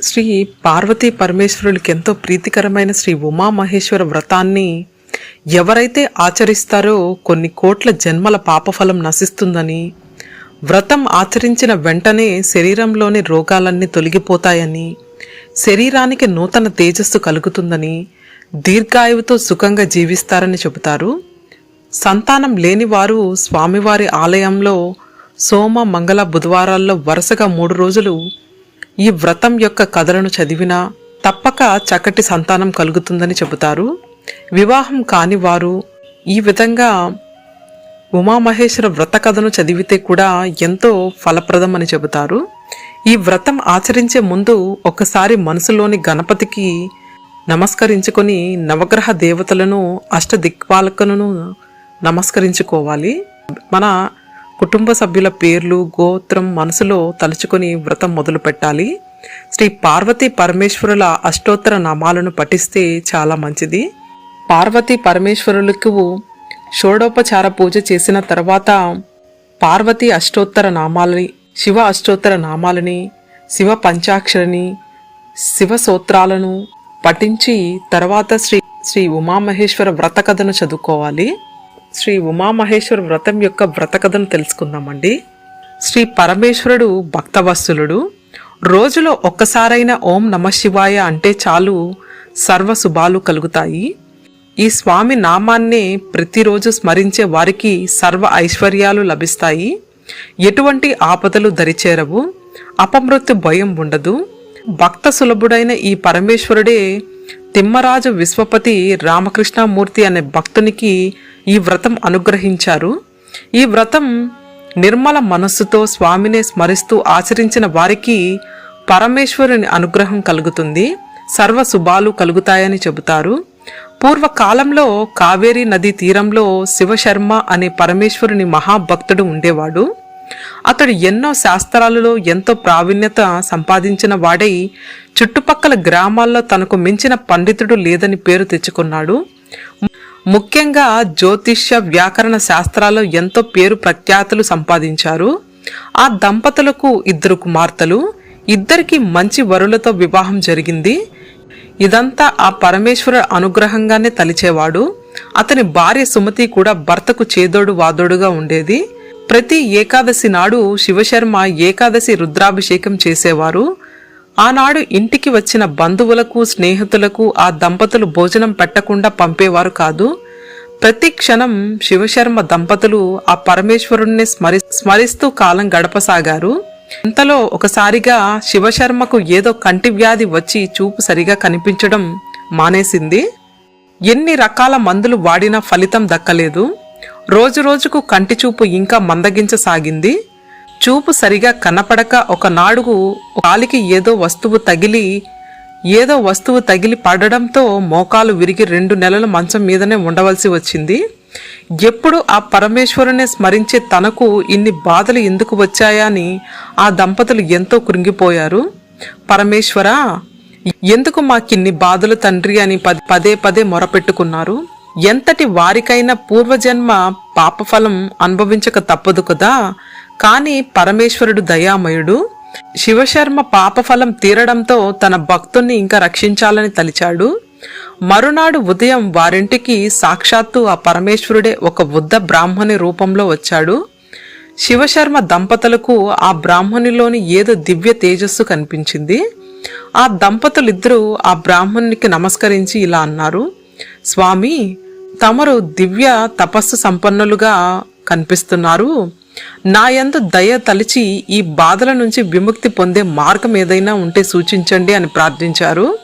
శ్రీ పార్వతీ పరమేశ్వరులకి ఎంతో ప్రీతికరమైన శ్రీ ఉమామహేశ్వర వ్రతాన్ని ఎవరైతే ఆచరిస్తారో కొన్ని కోట్ల జన్మల పాపఫలం నశిస్తుందని వ్రతం ఆచరించిన వెంటనే శరీరంలోని రోగాలన్నీ తొలగిపోతాయని శరీరానికి నూతన తేజస్సు కలుగుతుందని దీర్ఘాయువుతో సుఖంగా జీవిస్తారని చెబుతారు. సంతానం లేని వారు స్వామివారి ఆలయంలో సోమ మంగళ బుధవారాల్లో వరుసగా మూడు రోజులు ఈ వ్రతం యొక్క కథలను చదివినా తప్పక చక్కటి సంతానం కలుగుతుందని చెబుతారు. వివాహం కాని వారు ఈ విధంగా ఉమామహేశ్వర వ్రత కథను చదివితే కూడా ఎంతో ఫలప్రదమని చెబుతారు. ఈ వ్రతం ఆచరించే ముందు ఒకసారి మనసులోని గణపతికి నమస్కరించుకొని నవగ్రహ దేవతలను అష్ట దిక్పాలకులను నమస్కరించుకోవాలి. మన కుటుంబ సభ్యుల పేర్లు గోత్రం మనసులో తలుచుకొని వ్రతం మొదలు పెట్టాలి. శ్రీ పార్వతీ పరమేశ్వరుల అష్టోత్తర నామాలను పఠిస్తే చాలా మంచిది. పార్వతీ పరమేశ్వరులకు షోడోపచార పూజ చేసిన తర్వాత పార్వతీ అష్టోత్తర నామాలని శివ అష్టోత్తర నామాలని శివ పంచాక్షరిని శివ సూత్రాలను పఠించి తర్వాత శ్రీ శ్రీ ఉమామహేశ్వర వ్రత కథను చదువుకోవాలి. శ్రీ ఉమామహేశ్వర వ్రతం యొక్క వ్రతకథను తెలుసుకుందామండి. శ్రీ పరమేశ్వరుడు భక్తవత్సలుడు. రోజులో ఒక్కసారైన ఓం నమ శివాయ అంటే చాలు సర్వ శుభాలు కలుగుతాయి. ఈ స్వామి నామాన్నే ప్రతిరోజు స్మరించే వారికి సర్వ ఐశ్వర్యాలు లభిస్తాయి. ఎటువంటి ఆపదలు దరిచేరవు. అపమృత్యు భయం ఉండదు. భక్త సులభుడైన ఈ పరమేశ్వరుడే తిమ్మరాజు విశ్వపతి రామకృష్ణమూర్తి అనే భక్తునికి ఈ వ్రతం అనుగ్రహించారు. ఈ వ్రతం నిర్మల మనస్సుతో స్వామినే స్మరిస్తూ ఆచరించిన వారికి పరమేశ్వరుని అనుగ్రహం కలుగుతుంది. సర్వ శుభాలు కలుగుతాయని చెబుతారు. పూర్వకాలంలో కావేరీ నదీ తీరంలో శివశర్మ అనే పరమేశ్వరుని మహాభక్తుడు ఉండేవాడు. అతడు ఎన్నో శాస్త్రాలలో ఎంతో ప్రావీణ్యత సంపాదించిన వాడై చుట్టుపక్కల గ్రామాల్లో తనకు మించిన పండితుడు లేదని పేరు తెచ్చుకున్నాడు. ముఖ్యంగా జ్యోతిష్య వ్యాకరణ శాస్త్రాల్లో ఎంతో పేరు ప్రఖ్యాతులు సంపాదించారు. ఆ దంపతులకు ఇద్దరు కుమార్తెలు ఇద్దరికి మంచి వరులతో వివాహం జరిగింది. ఇదంతా ఆ పరమేశ్వర అనుగ్రహంగానే తలిచేవాడు. అతని భార్య సుమతి కూడా భర్తకు చేదోడు వాదోడుగా ఉండేది. ప్రతి ఏకాదశి నాడు శివశర్మ ఏకాదశి రుద్రాభిషేకం చేసేవారు. ఆనాడు ఇంటికి వచ్చిన బంధువులకు స్నేహితులకు ఆ దంపతులు భోజనం పెట్టకుండా పంపేవారు కాదు. ప్రతి క్షణం శివశర్మ దంపతులు ఆ పరమేశ్వరుణ్ణి స్మరి స్మరిస్తూ కాలం గడపసాగారు. ఇంతలో ఒకసారిగా శివశర్మకు ఏదో కంటి వ్యాధి వచ్చి చూపు సరిగా కనిపించడం మానేసింది. ఎన్ని రకాల మందులు వాడినా ఫలితం దక్కలేదు. రోజురోజుకు కంటి చూపు ఇంకా మందగించసాగింది. చూపు సరిగా కనపడక ఒకనాడుగు కాలికి ఏదో వస్తువు తగిలి ఏదో వస్తువు తగిలి పడడంతో మోకాలు విరిగి రెండు నెలలు మంచం మీదనే ఉండవలసి వచ్చింది. ఎప్పుడు ఆ పరమేశ్వరునే స్మరించే తనకు ఇన్ని బాధలు ఎందుకు వచ్చాయని ఆ దంపతులు ఎంతో కృంగిపోయారు. పరమేశ్వర ఎందుకు మాకిన్ని బాధలు తండ్రి అని పదే పదే మొరపెట్టుకున్నారు? ఎంతటి వారికైనా పూర్వజన్మ పాపఫలం అనుభవించక తప్పదు కదా? కాని పరమేశ్వరుడు దయామయుడు శివశర్మ పాపఫలం తీరడంతో తన భక్తుణ్ణి ఇంకా రక్షించాలని తలిచాడు. మరునాడు ఉదయం వారింటికి సాక్షాత్తు ఆ పరమేశ్వరుడే ఒక వృద్ధ బ్రాహ్మణి రూపంలో వచ్చాడు. శివశర్మ దంపతులకు ఆ బ్రాహ్మణిలోని ఏదో దివ్య తేజస్సు కనిపించింది. ఆ దంపతులిద్దరూ ఆ బ్రాహ్మణునికి నమస్కరించి ఇలా అన్నారు. స్వామి తమరు దివ్య తపస్సు సంపన్నులుగా కనిపిస్తున్నారు. నాయందు దయ తలిచి ఈ బాధల నుంచి విముక్తి పొందే మార్గం ఏదైనా ఉంటే సూచించండి అని ప్రార్థించారు.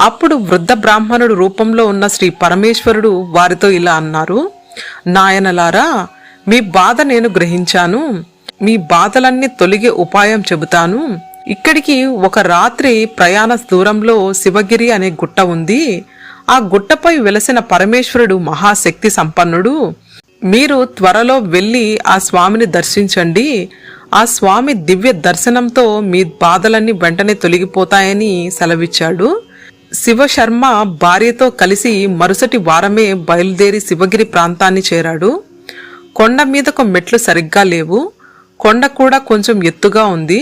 అప్పుడు వృద్ధ బ్రాహ్మణుడు రూపంలో ఉన్న శ్రీ పరమేశ్వరుడు వారితో ఇలా అన్నారు. నాయనలారా మీ బాధ నేను గ్రహించాను. మీ బాధలన్నీ తొలగే ఉపాయం చెబుతాను. ఇక్కడికి ఒక రాత్రి ప్రయాణ దూరంలో శివగిరి అనే గుట్ట ఉంది. ఆ గుట్టపై వెలసిన పరమేశ్వరుడు మహాశక్తి సంపన్నుడు. మీరు త్వరలో వెళ్ళి ఆ స్వామిని దర్శించండి. ఆ స్వామి దివ్య దర్శనంతో మీ బాధలన్నీ వెంటనే తొలగిపోతాయని సెలవిచ్చాడు. శివశర్మ భార్యతో కలిసి మరుసటి వారమే బయలుదేరి శివగిరి ప్రాంతాన్ని చేరాడు. కొండ మీదకు మెట్లు సరిగ్గా లేవు. కొండ కూడా కొంచెం ఎత్తుగా ఉంది.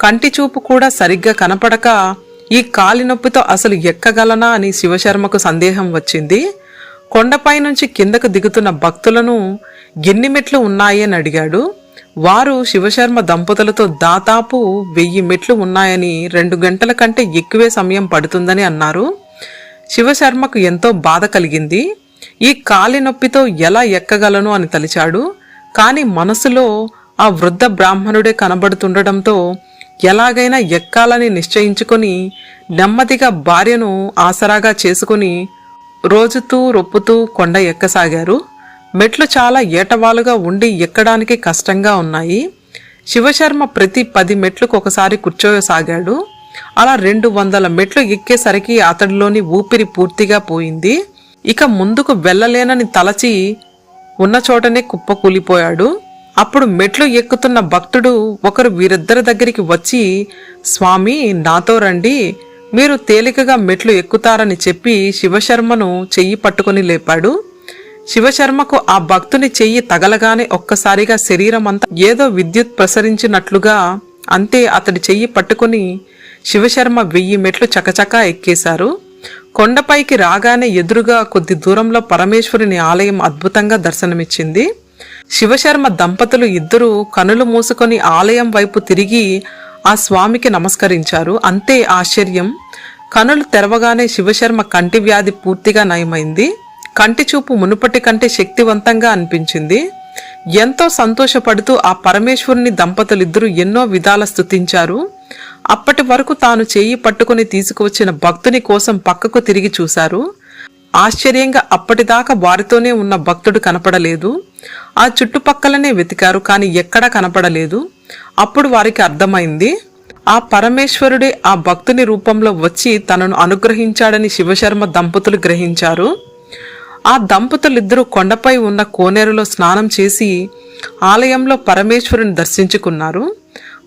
కంటి చూపు కూడా సరిగ్గా కనపడక ఈ కాలి నొప్పితో అసలు ఎక్కగలనా అని శివశర్మకు సందేహం వచ్చింది. కొండపై నుంచి కిందకు దిగుతున్న భక్తులను ఎన్ని మెట్లు ఉన్నాయి అని అడిగాడు. వారు శివశర్మ దంపతులతో దాదాపు వెయ్యి మెట్లు ఉన్నాయని రెండు గంటల కంటే ఎక్కువే సమయం పడుతుందని అన్నారు. శివశర్మకు ఎంతో బాధ కలిగింది. ఈ కాలి నొప్పితో ఎలా ఎక్కగలను అని తలిచాడు. కానీ మనసులో ఆ వృద్ధ బ్రాహ్మణుడే కనబడుతుండటంతో ఎలాగైనా ఎక్కాలని నిశ్చయించుకొని నెమ్మదిగా భార్యను ఆసరాగా చేసుకుని రోజుతూ రొప్పుతూ కొండ ఎక్కసాగారు. మెట్లు చాలా ఏటవాలుగా ఉండి ఎక్కడానికి కష్టంగా ఉన్నాయి. శివశర్మ ప్రతి పది మెట్లకు ఒకసారి కూర్చోసాగాడు. అలా రెండు వందల మెట్లు ఎక్కేసరికి అతడిలోని ఊపిరి పూర్తిగా పోయింది. ఇక ముందుకు వెళ్ళలేనని తలచి ఉన్న చోటనే కుప్పకూలిపోయాడు. అప్పుడు మెట్లు ఎక్కుతున్న భక్తుడు ఒకరు వీరిద్దరి దగ్గరికి వచ్చి స్వామి నాతో రండి. మీరు తేలికగా మెట్లు ఎక్కుతారని చెప్పి శివశర్మను చెయ్యి పట్టుకొని లేపాడు. శివశర్మకు ఆ భక్తుని చెయ్యి తగలగానే ఒక్కసారిగా శరీరం అంతా ఏదో విద్యుత్ ప్రసరించినట్లుగా అంతే అతడి చెయ్యి పట్టుకుని శివశర్మ వెయ్యి మెట్లు చకచకా ఎక్కేశారు. కొండపైకి రాగానే ఎదురుగా కొద్ది దూరంలో పరమేశ్వరుని ఆలయం అద్భుతంగా దర్శనమిచ్చింది. శివశర్మ దంపతులు ఇద్దరూ కనులు మూసుకొని ఆలయం వైపు తిరిగి ఆ స్వామికి నమస్కరించారు. అంతే ఆశ్చర్యం. కనులు తెరవగానే శివశర్మ కంటి వ్యాధి పూర్తిగా నయమైంది. కంటి చూపు మునుపటి కంటే శక్తివంతంగా అనిపించింది. ఎంతో సంతోషపడుతూ ఆ పరమేశ్వరుని దంపతులిద్దరూ ఎన్నో విధాల స్థుతించారు అప్పటి వరకు తాను చేయి పట్టుకుని తీసుకువచ్చిన భక్తుని కోసం పక్కకు తిరిగి చూశారు. ఆశ్చర్యంగా అప్పటిదాకా వారితోనే ఉన్న భక్తుడు కనపడలేదు. ఆ చుట్టుపక్కలనే వెతికారు కానీ ఎక్కడా కనపడలేదు. అప్పుడు వారికి అర్థమైంది ఆ పరమేశ్వరుడే ఆ భక్తుని రూపంలో వచ్చి తనను అనుగ్రహించాడని శివశర్మ దంపతులు గ్రహించారు. ఆ దంపతులిద్దరూ కొండపై ఉన్న కోనేరులో స్నానం చేసి ఆలయంలో పరమేశ్వరుని దర్శించుకున్నారు.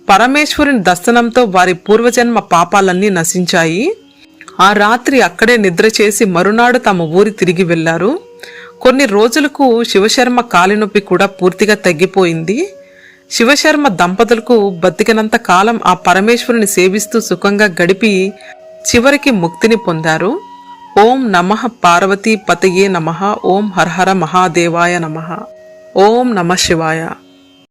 పరమేశ్వరుని దర్శనంతో వారి పూర్వజన్మ పాపాలన్నీ నశించాయి. ఆ రాత్రి అక్కడే నిద్ర చేసి మరునాడు తమ ఊరి తిరిగి వెళ్ళారు కొన్ని రోజులకు శివశర్మ కాలినొప్పి కూడా పూర్తిగా తగ్గిపోయింది. శివశర్మ దంపతులకు బతికినంత కాలం ఆ పరమేశ్వరుని సేవిస్తూ సుఖంగా గడిపి చివరికి ముక్తిని పొందారు. ఓం నమః పార్వతీ పతయే నమః ఓం హరహర మహాదేవాయ నమః ఓం నమ శివాయ.